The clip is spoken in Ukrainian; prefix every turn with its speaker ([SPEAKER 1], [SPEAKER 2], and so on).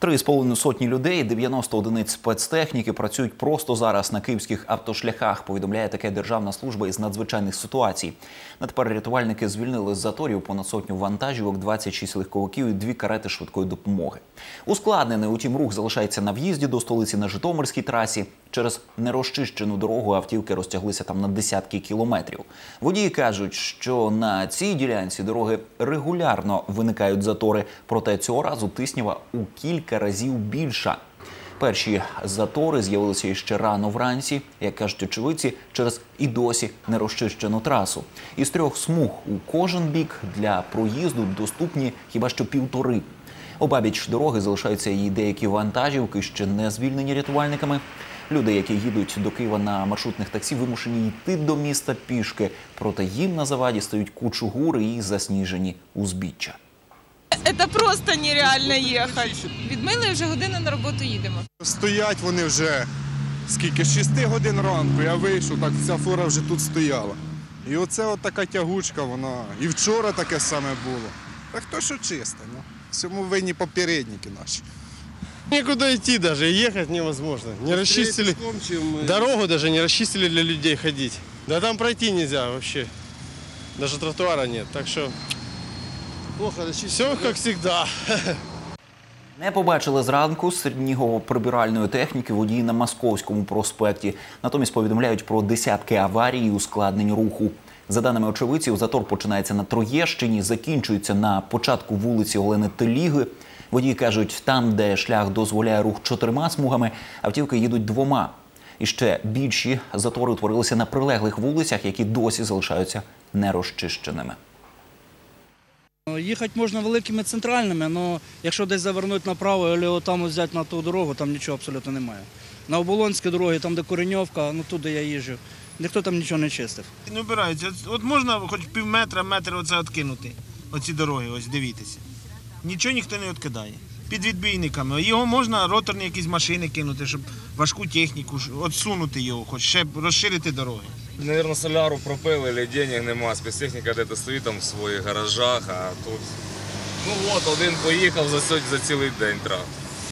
[SPEAKER 1] Три з половиною сотні людей, 90 одиниць спецтехніки працюють просто зараз на київських автошляхах. Повідомляє таке Державна служба із надзвичайних ситуацій. На тепер рятувальники звільнили з заторів понад сотню вантажівок, 26 легковиків і дві карети швидкої допомоги. Ускладнений, утім, рух залишається на в'їзді до столиці на Житомирській трасі. Через нерозчищену дорогу автівки розтяглися там на десятки кілометрів. Водії кажуть, що на цій ділянці дороги регулярно виникають затори, проте цього разу тиснява у кілька разів більша. Перші затори з'явилися ще рано вранці, як кажуть очевидці, через і досі нерозчищену трасу. Із трьох смуг у кожен бік для проїзду доступні хіба що півтори. Обабіч дороги залишаються і деякі вантажівки, ще не звільнені рятувальниками. Люди, які їдуть до Києва на маршрутних таксі, вимушені йти до міста пішки. Проте їм на заваді стають кучугури і засніжені узбіччя.
[SPEAKER 2] Це просто нереально їхати. Від Відмили вже годину на роботу їдемо.
[SPEAKER 3] Стоять вони вже скільки, з 6 годин ранку. Я вийшов, так вся фура вже тут стояла. І оце от така тягучка, вона. І вчора таке саме було. Та хто що чисте, ну. Всьому винні попередники наші.
[SPEAKER 4] Некуда идти даже, ехать невозможно. Не расчистили дорогу даже, не расчистили для людей ходить. Да там пройти нельзя вообще. Даже тротуара нет, так что все как всегда.
[SPEAKER 1] Не побачили зранку снігово-прибиральної техніки водії на Московському проспекті. Натомість повідомляють про десятки аварій і ускладнень руху. За даними очевидців, затор починається на Троєщині, закінчується на початку вулиці Олени Теліги. Водії кажуть, там, де шлях дозволяє рух чотирма смугами, автівки їдуть двома. І ще більші затори утворилися на прилеглих вулицях, які досі залишаються нерозчищеними.
[SPEAKER 5] Їхати можна великими центральними, але якщо десь завернути направо або там взяти на ту дорогу, там нічого абсолютно немає. На Оболонській дорогі, там де Кореньовка, ну туди я їжджу, ніхто там нічого не чистив.
[SPEAKER 6] Не вбираються. От- можна хоч пів метра, метр оце відкинути. Оці дороги, ось дивіться. Нічого ніхто не відкидає. Під відбійниками. Його можна роторні якісь машини кинути, щоб важку техніку, отсунути його, хоч ще розширити дороги.
[SPEAKER 7] Наверное, соляру пропили, или денег нема, спецтехніка де-то стоїть там в своїх гаражах, а тут. Ну от, один поїхав за, за цілий день трав.